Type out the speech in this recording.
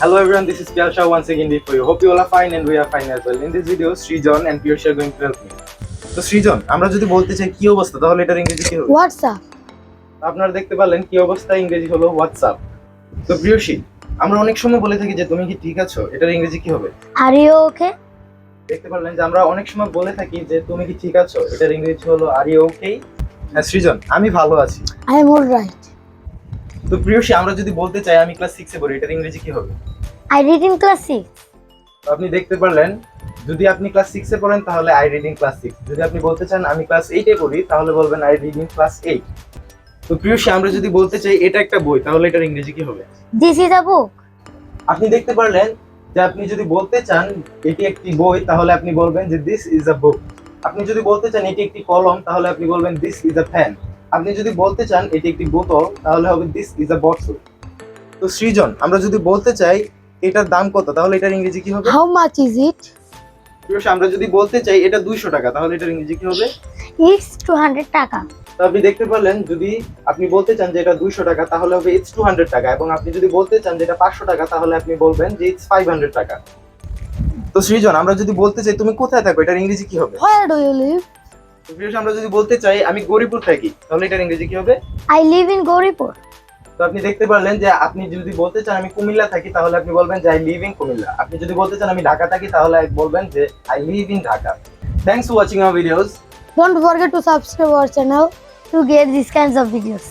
Hello everyone, this is Piyal Shah once again for you. Hope you all are fine and we are fine as well. In this video, Srijan and Piyush are going to help me. তো সৃজন আমরা যদি বলতে চাই কি অবস্থা তাহলে এটার ইংরেজি কি হবে? হোয়াটসঅ্যাপ আপনারা দেখতে পারলেন কি অবস্থা ইংরেজি হলো হোয়াটসঅ্যাপ তো প্রিয়সী আমরা অনেক সময় বলে থাকি যে তুমি কি ঠিক আছো এটার ইংরেজি কি হবে? আর ইউ ওকে দেখতে পারলেন যে আমরা অনেক সময় বলে থাকি যে তুমি কি ঠিক আছো এটার ইংরেজি হলো আর ইউ ওকে হ্যাঁ সৃজন আমি ভালো আছি। আই এম অল রাইট তো প্রিয়সী আমরা যদি বলতে চাই আমি ক্লাস সিক্সে পড়ি এটার ইংরেজি কি হবে? I read in class six তো আপনি দেখতে পারলেন যদি আপনি ক্লাস সিক্সে পড়েন তাহলে আই রিডিং ক্লাস সিক্স যদি আপনি বলতে চান আমি ক্লাস এইটে পড়ি তাহলে বলবেন আই রিডিং ক্লাস এইট তো প্রিয়সী আমরা যদি বলতে চাই এটা একটা বই তাহলে এটার ইংরেজি কি হবে? দিস ইজ আ বুক আপনি দেখতে পারলেন যে আপনি যদি বলতে চান এটি একটি বই তাহলে আপনি বলবেন যে দিস ইজ আ বুক আপনি যদি বলতে চান এটি একটি কলম তাহলে আপনি বলবেন দিস ইজ আ ফ্যান আপনি যদি বলতে চান এটি একটি বোতল তাহলে হবে দিস ইজ আ বটল তো সৃজন আমরা যদি বলতে চাই এটার দাম কত তাহলে এটার ইংরেজি কি হবে? হাউ মাচ ইজ ইট আমরা যদি বলতে চাই এটা দুইশো টাকা তাহলে এটার ইংরেজি কি হবে? ইটস টু হান্ড্রেড টাকা। তো আপনি দেখতে পারলেন যদি আপনি বলতে চান যে এটা দুইশো টাকা তাহলে হবে ইটস টু হান্ড্রেড টাকা এবং আপনি যদি বলতে চান যে এটা পাঁচশো টাকা তাহলে আপনি বলবেন যে ইটস ফাইভ হান্ড্রেড টাকা। তো সৃজন আমরা যদি বলতে চাই তুমি কোথায় থাকো এটার ইংরেজি কি হবে? হোয়ার ডু ইউ লিভ আমরা যদি বলতে চাই আমি গরিপুর থাকি তাহলে এটার ইংরেজি কি হবে? I live in Goripur. তো আপনি দেখতে পারলেন যে আপনি যদি বলতে চান আমি কুমিল্লা থাকি তাহলে আপনি বলবেন যে আই লিভ ইন কুমিল্লা। আপনি যদি বলতে চান আমি ঢাকা থাকি তাহলে বলবেন যে I live in Dhaka. Thanks for watching our videos subscribe our channel to get this kinds of videos